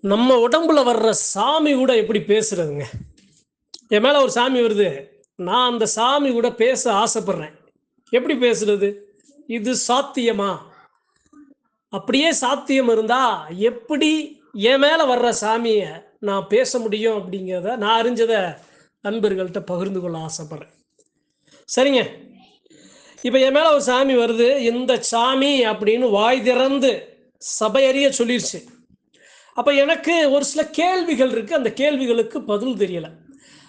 நம்ம உடம்புல வர்ற சாமி கூட எப்படி பேசுறதுங்க? என் மேல ஒரு சாமி வருது. நான் அந்த சாமி கூட பேச ஆசைப்படுறேன். எப்படி பேசுறது? இது சாத்தியமா? அப்படியே சாத்தியம் இருந்தா எப்படி என் மேல வர்ற சாமிய நான் பேச முடியும் அப்படிங்கிறத நான் அறிஞ்சதை நண்பர்கள்ட்ட பகிர்ந்து கொள்ள ஆசைப்படுறேன். சரிங்க. இப்போ என் மேல ஒரு சாமி வருது. இந்த சாமி அப்படின்னு வாய் திறந்து சபையறிய சொல்லிருச்சு. அப்போ எனக்கு ஒரு சில கேள்விகள் இருக்குது அந்த கேள்விகளுக்கு பதில் தெரியலை.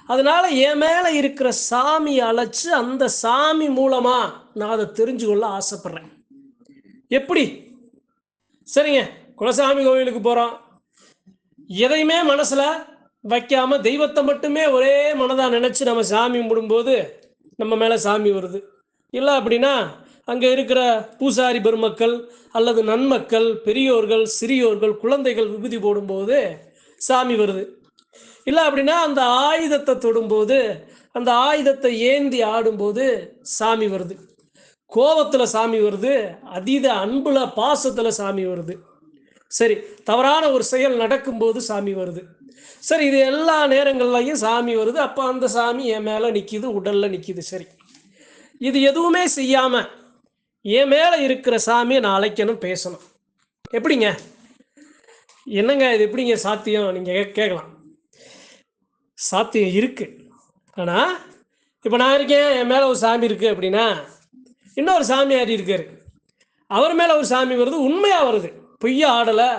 அதனால் என் மேலே இருக்கிற சாமி அழைச்சி அந்த சாமி மூலமாக நான் அதை தெரிஞ்சு கொள்ள ஆசைப்பட்றேன். எப்படி? சரிங்க. குலசாமி கோவிலுக்கு போகிறோம் எதையுமே மனசில் வைக்காமல் தெய்வத்தை மட்டுமே ஒரே மனதாக நினச்சி நம்ம சாமி கும்பிடும்போது நம்ம மேலே சாமி வருது. இல்லை அப்படின்னா அங்கே இருக்கிற பூசாரி பெருமக்கள் அல்லது நன்மக்கள் பெரியோர்கள் சிறியோர்கள் குழந்தைகள் விபூதி போடும்போது சாமி வருது. இல்லை அப்படின்னா அந்த ஆயுதத்தை தொடும்போது அந்த ஆயுதத்தை ஏந்தி ஆடும்போது சாமி வருது. கோபத்தில் சாமி வருது அதீத அன்புல பாசத்தில் சாமி வருது. சரி தவறான ஒரு செயல் நடக்கும்போது சாமி வருது. சரி இது எல்லா நேரங்கள்லையும் சாமி வருது. அப்போ அந்த சாமி என் மேலே நிற்கிது உடலில் நிற்கிது சரி இது எதுவுமே செய்யாமல் என் மேலே இருக்கிற சாமியை நான் அழைக்கணும் பேசணும். எப்படிங்க? என்னங்க இது எப்படிங்க சாத்தியம்? நீங்கள் கேட்கலாம். சாத்தியம் இருக்குது ஆனால் இப்போ நான் இருக்கேன் என் மேலே ஒரு சாமி இருக்குது அப்படின்னா இன்னொரு சாமியார் இருக்காரு? அவர் மேலே ஒரு சாமி வருது உண்மையாக வருது. பொய்யா ஆடலை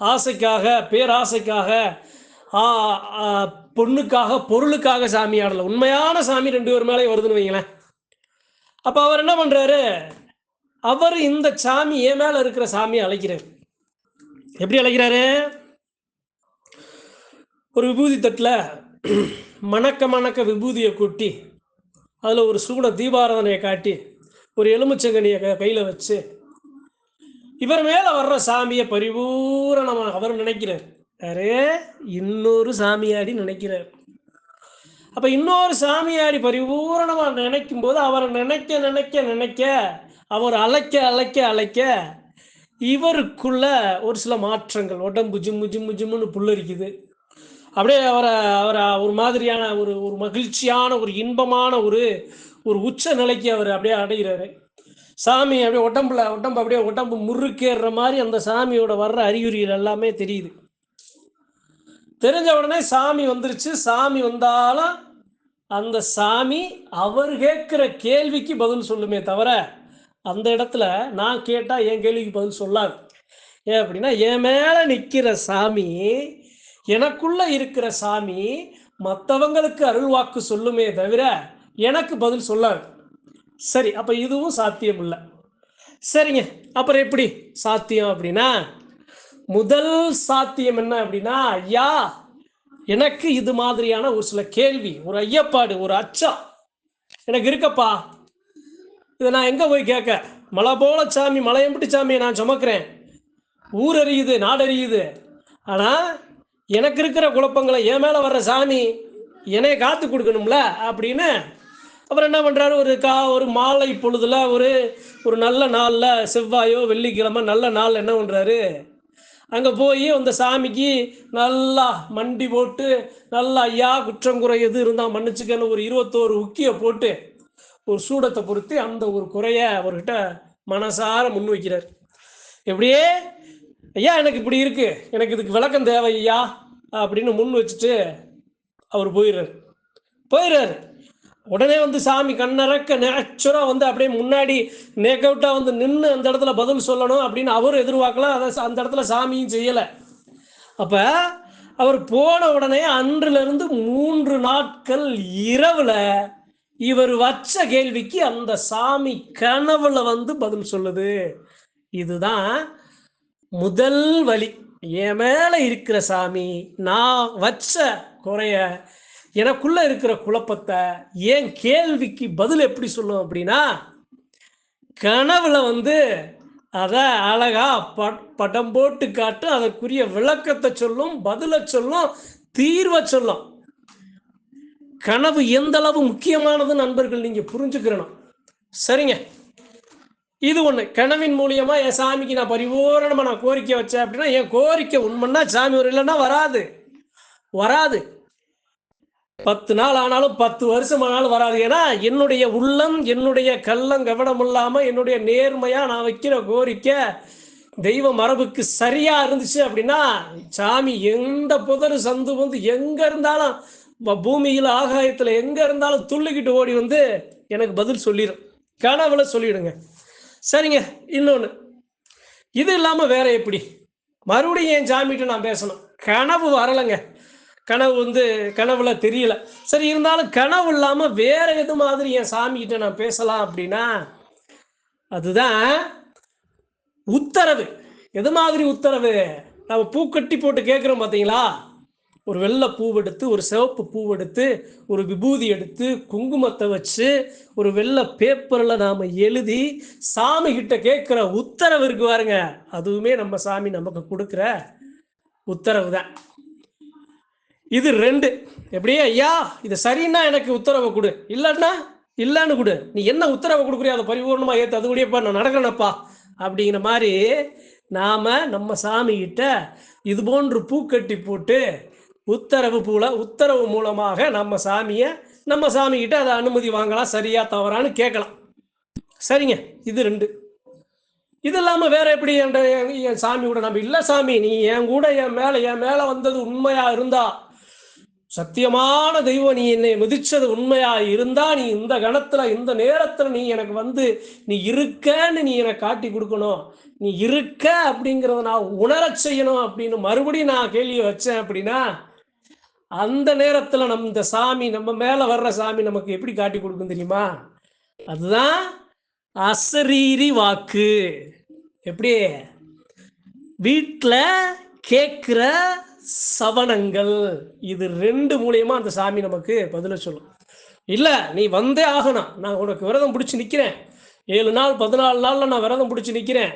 ஆசைக்காக பேராசைக்காக ஆ, ஆ, பொண்ணுக்காக பொருளுக்காக சாமி ஆடலை. உண்மையான சாமி ரெண்டு பேர் மேலே வருதுன்னு வைங்களேன். அப்போ அவர் என்ன பண்ணுறாரு அவர் இந்த சாமி என் மேலே இருக்கிற சாமியை அழைக்கிறார். எப்படி அழைக்கிறாரு? ஒரு விபூதி தட்டில் மணக்க மணக்க விபூதியை கொட்டி அதில் ஒரு சூட தீபாராதனையை காட்டி ஒரு எலுமிச்சங்கனியை கையில் வச்சு இவர் மேலே வர்ற சாமியை பரிபூரணமாக அவர் நினைக்கிறார். யாரு? இன்னொரு சாமியாடி நினைக்கிறார். அப்போ இன்னொரு சாமியாடி பரிபூரணமாக நினைக்கும் போது அவரை நினைக்க நினைக்க நினைக்க அவர் அழைக்க அழைக்க அழைக்க இவருக்குள்ள ஒரு சில மாற்றங்கள். உடம்பு ஜிம்மு ஜிம்மு ஜிம்முன்னு புல்லரிக்குது அப்படியே அவரை அவரை ஒரு மாதிரியான ஒரு ஒரு மகிழ்ச்சியான ஒரு இன்பமான ஒரு ஒரு உச்ச நிலைக்கு அவர் அப்படியே அடைகிறாரு சாமி அப்படியே உடம்புல உடம்பு அப்படியே உடம்பு முறுக்கேறுற மாதிரி அந்த சாமியோட வர்ற அறிகுறிகள் எல்லாமே தெரியுது. தெரிஞ்ச உடனே சாமி வந்துருச்சு. சாமி வந்தாலும் அந்த சாமி அவர் கேட்குற கேள்விக்கு பதில் சொல்லுமே தவிர அந்த இடத்துல நான் கேட்டால் என் கேள்விக்கு பதில் சொல்லாது. ஏன் அப்படின்னா என் மேலே நிற்கிற சாமி எனக்குள்ளே இருக்கிற சாமி மற்றவங்களுக்கு அருள்வாக்கு சொல்லுமே தவிர எனக்கு பதில் சொல்லாது. சரி அப்போ இதுவும் சாத்தியம் இல்லை. சரிங்க அப்புறம் எப்படி சாத்தியம் அப்படின்னா முதல் சாத்தியம் என்ன அப்படின்னா ஐயா எனக்கு இது மாதிரியான ஒரு சில கேள்வி ஒரு ஐயப்பாடு ஒரு அச்சம் எனக்கு இருக்கப்பா. இதை நான் எங்கே போய் கேட்க? மலை போல சாமி மலையம்பிட்டி சாமியை நான் சுமக்கிறேன். ஊர் அறியுது நாடு அறியுது. ஆனால் எனக்கு இருக்கிற குழப்பங்களை என் மேலே வர்ற சாமி என்னைய காத்து கொடுக்கணும்ல? அப்படின்னு அப்புறம் என்ன பண்ணுறாரு ஒரு கா ஒரு மாலை பொழுதுல ஒரு ஒரு நல்ல நாளில் செவ்வாயோ வெள்ளிக்கிழமை நல்ல நாள் என்ன பண்ணுறாரு அங்கே போய் அந்த சாமிக்கு நல்லா மண்டி போட்டு நல்லா ஐயா குற்றம் குறை எது இருந்தால் மன்னிச்சுக்கன்னு ஒரு இருபத்தோரு உக்கியை போட்டு ஒரு சூடத்தை பொறுத்து அந்த ஒரு குறைய அவர்கிட்ட மனசார முன் வைக்கிறார் எப்படியே ஐயா எனக்கு இப்படி இருக்கு. எனக்கு இதுக்கு விளக்கம் தேவை ஐயா அப்படின்னு முன் வச்சுட்டு அவர் போயிடுறாரு. போயிடுறாரு. உடனே வந்து சாமி கண்ணறக்க நேச்சுரா வந்து அப்படியே முன்னாடி நேக்கவுட்டா வந்து நின்று அந்த இடத்துல பதில் சொல்லணும் அப்படின்னு அவரும் எதிர்பார்க்கலாம் அதை அந்த இடத்துல சாமியும் செய்யலை. அப்ப அவர் போன உடனே அன்றிலிருந்து மூன்று நாட்கள் இரவுல இவர் வச்ச கேள்விக்கு அந்த சாமி கனவுல வந்து பதில் சொல்லுது. இதுதான் முதல் வழி. என் மேல இருக்கிற சாமி நான் வச்ச குறைய எனக்குள்ள இருக்கிற குழப்பத்தை ஏன் கேள்விக்கு பதில் எப்படி சொல்லும் அப்படின்னா கனவுல வந்து அதை அழகா படம் போட்டு காட்டும் அதற்குரிய விளக்கத்தை சொல்லும் பதிலை சொல்லும் தீர்வை சொல்லும். கனவு எந்த அளவு முக்கியமானது நண்பர்கள் நீங்க புரிஞ்சுக்கிறணும். சரிங்க. இது ஒண்ணு. கனவின் மூலியமா என் சாமிக்கு நான் பரிபூரணமா நான் கோரிக்கை வச்சேன் அப்படின்னா என் கோரிக்கை உண்மைன்னா சாமி ஒரு இல்லைன்னா வராது. வராது. பத்து நாள் ஆனாலும் பத்து வருஷம் ஆனாலும் வராது. ஏன்னா என்னுடைய உள்ளம் என்னுடைய கள்ளம் கவனம் இல்லாம என்னுடைய நேர்மையா நான் வைக்கிற கோரிக்கை தெய்வ மரபுக்கு சரியா இருந்துச்சு அப்படின்னா சாமி எந்த புதர் சந்து வந்து எங்க இருந்தாலும் பூமியில் ஆகாயத்தில் எங்கே இருந்தாலும் துள்ளிக்கிட்டு ஓடி வந்து எனக்கு பதில் சொல்லிடும் கனவுல சொல்லிடுங்க. சரிங்க இன்னொன்று இது இல்லாமல் வேற எப்படி? மறுபடியும் என் சாமிகிட்ட நான் பேசணும். கனவு வரலைங்க. கனவு வந்து கனவுல தெரியல. சரி இருந்தாலும் கனவு இல்லாமல் வேற எது மாதிரி என் சாமிகிட்ட நான் பேசலாம் அப்படின்னா அதுதான் உத்தரவு. எது மாதிரி உத்தரவு? நம்ம பூக்கட்டி போட்டு கேட்குறோம் பார்த்தீங்களா ஒரு வெள்ளை பூவெடுத்து ஒரு சிவப்பு பூவெடுத்து ஒரு விபூதி எடுத்து குங்குமத்தை வச்சு ஒரு வெள்ளை பேப்பரில் நாம் எழுதி சாமி கிட்ட கேட்குற உத்தரவு இருக்கு பாருங்க. அதுவுமே நம்ம சாமி நமக்கு கொடுக்குற உத்தரவு தான். இது ரெண்டு. எப்படியே ஐயா இது சரின்னா எனக்கு உத்தரவை கொடு. இல்லைன்னா இல்லைன்னு கொடு. நீ என்ன உத்தரவை கொடுக்குறியோ அதை பரிபூர்ணமாக ஏற்று அது கூடயப்பா நான் நடக்கிறேனப்பா. அப்படிங்கிற மாதிரி நாம நம்ம சாமி கிட்ட இது போன்று பூக்கட்டி போட்டு உத்தரவு போல உத்தரவு மூலமாக நம்ம சாமியை நம்ம சாமிக்கிட்ட அதை அனுமதி வாங்கலாம் சரியா தவறான்னு கேட்கலாம். சரிங்க இது ரெண்டு. இது இல்லாமல் வேற எப்படி என்ற என் சாமி கூட நம்ம இல்லை சாமி நீ என் கூட என் மேலே என் மேலே வந்தது உண்மையா இருந்தா சத்தியமான தெய்வம் நீ என்னை மிதிச்சது உண்மையா இருந்தா நீ இந்த கணத்துல இந்த நேரத்துல நீ எனக்கு வந்து நீ இருக்கன்னு நீ எனக்கு காட்டி கொடுக்கணும். நீ இருக்க அப்படிங்கிறத நான் உணரச் செய்யணும் அப்படின்னு மறுபடியும் நான் கேள்வியை வச்சேன் அப்படின்னா அந்த நேரத்துல நம்ம இந்த சாமி நம்ம மேல வர்ற சாமி நமக்கு எப்படி காட்டி கொடுக்கும் தெரியுமா? அதுதான் அசரீரி வாக்கு. எப்படி? வீட்டில் கேட்குற சவணங்கள். இது ரெண்டு மூலியமா அந்த சாமி நமக்கு பதில சொல்லும். இல்லை நீ வந்தே ஆகணும். நான் உனக்கு விரதம் பிடிச்சி நிற்கிறேன் ஏழு நாள் பதினாலு நாளில் நான் விரதம் பிடிச்சி நிற்கிறேன்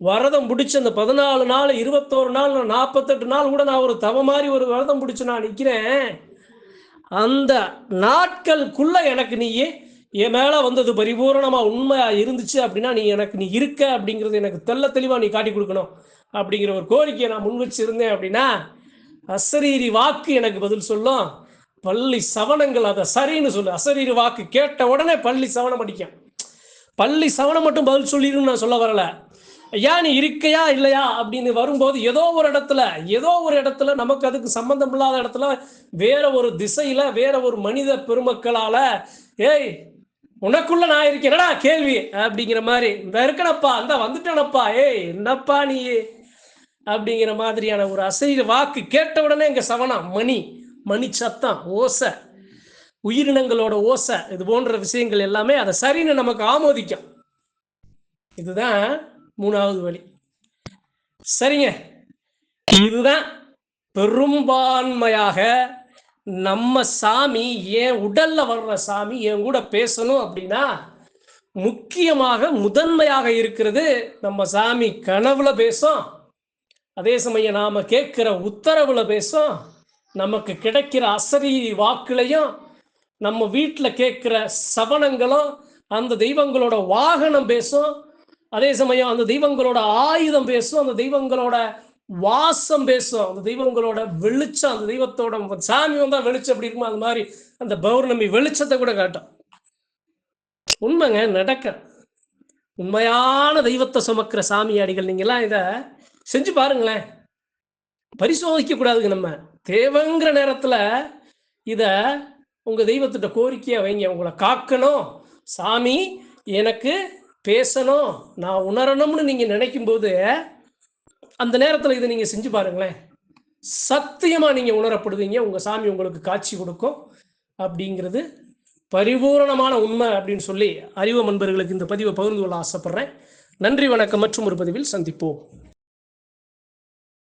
விரதம் பிடிச்சி அந்த பதினாலு நாள் இருபத்தோரு நாள் நாற்பத்தெட்டு நாள் கூட நான் ஒரு தவ மாதிரி ஒரு விரதம் பிடிச்சி நான் நிற்கிறேன் அந்த நாட்களுக்குள்ள எனக்கு நீ என் மேலே வந்தது பரிபூரணமாக உண்மையாக இருந்துச்சு அப்படின்னா நீ எனக்கு நீ இருக்க அப்படிங்கிறது எனக்கு தெள்ள தெளிவாக நீ காட்டி கொடுக்கணும் அப்படிங்கிற ஒரு கோரிக்கையை நான் முன் வச்சிருந்தேன் அப்படின்னா அசரீரி வாக்கு எனக்கு பதில் சொல்லும். பள்ளி சவனங்கள் அதை சரின்னு சொல்லு. அசரீரி வாக்கு கேட்ட உடனே பள்ளி சவனம் அடிக்கும். பள்ளி சவனம் மட்டும் பதில் சொல்லிடுன்னு நான் சொல்ல வரலை. ஐயா நீ இருக்கையா இல்லையா? அப்படின்னு வரும்போது ஏதோ ஒரு இடத்துல ஏதோ ஒரு இடத்துல நமக்கு அதுக்கு சம்பந்தம் இல்லாத இடத்துல வேற ஒரு திசையில வேற ஒரு மனித பெருமக்களால ஏய் உனக்குள்ள நான் இருக்கேனடா கேள்வி? அப்படிங்கிற மாதிரி இந்த இருக்கனப்பா இந்த வந்துட்டேனப்பா ஏய் என்னப்பா நீ? அப்படிங்கிற மாதிரியான ஒரு அசைவ வாக்கு கேட்ட உடனே இங்க சவனம் மணி மணி சத்தம் ஓசை உயிரினங்களோட ஓசை இது போன்ற விஷயங்கள் எல்லாமே அதை சரின்னு நமக்கு ஆமோதிக்கும். இதுதான் மூணாவது வழி. சரிங்க. இதுதான் பெரும்பான்மையாக நம்ம சாமி ஏன் உடல்ல வர்ற சாமி என் கூட பேசணும் அப்படின்னா முக்கியமாக முதன்மையாக இருக்கிறது நம்ம சாமி கனவுல பேசும். அதே சமயம் நாம கேட்கிற உத்தரவுல பேசும். நமக்கு கிடைக்கிற அசரி வாக்குலையும் நம்ம வீட்டில் கேட்குற சவனங்களும் அந்த தெய்வங்களோட வாகனம் பேசும். அதே சமயம் அந்த தெய்வங்களோட ஆயுதம் பேசும் அந்த தெய்வங்களோட வாசம் பேசும் அந்த தெய்வங்களோட வெளிச்சம் அந்த தெய்வத்தோட சாமி வந்தா வெளிச்சம் அப்படி இருக்குமோ அது மாதிரி அந்த பௌர்ணமி வெளிச்சத்தை கூட காட்டும். உண்மைங்க நடக்க. உண்மையான தெய்வத்தை சுமக்கிற சாமியாடிகள் நீங்களாம் இதை செஞ்சு பாருங்களேன். பரிசோதிக்க கூடாதுங்க நம்ம. தேவைங்கிற நேரத்துல இத உங்க தெய்வத்திட்ட கோரிக்கையா வைங்க. உங்களை காக்கணும். சாமி எனக்கு பேசணும் நான் உணரணும்னு நீங்க நினைக்கும் போது அந்த நேரத்துல இதை நீங்க செஞ்சு பாருங்களேன். சத்தியமா நீங்க உணரப்படுவீங்க உங்க சாமி உங்களுக்கு காட்சி கொடுக்கும் அப்படிங்கிறது பரிபூரணமான உண்மை அப்படின்னு சொல்லி அறிவு நண்பர்களுக்கு இந்த பதிவை பகிர்ந்து கொள்ள ஆசைப்படுறேன். நன்றி வணக்கம் மற்றும் ஒரு பதிவில் சந்திப்போம்.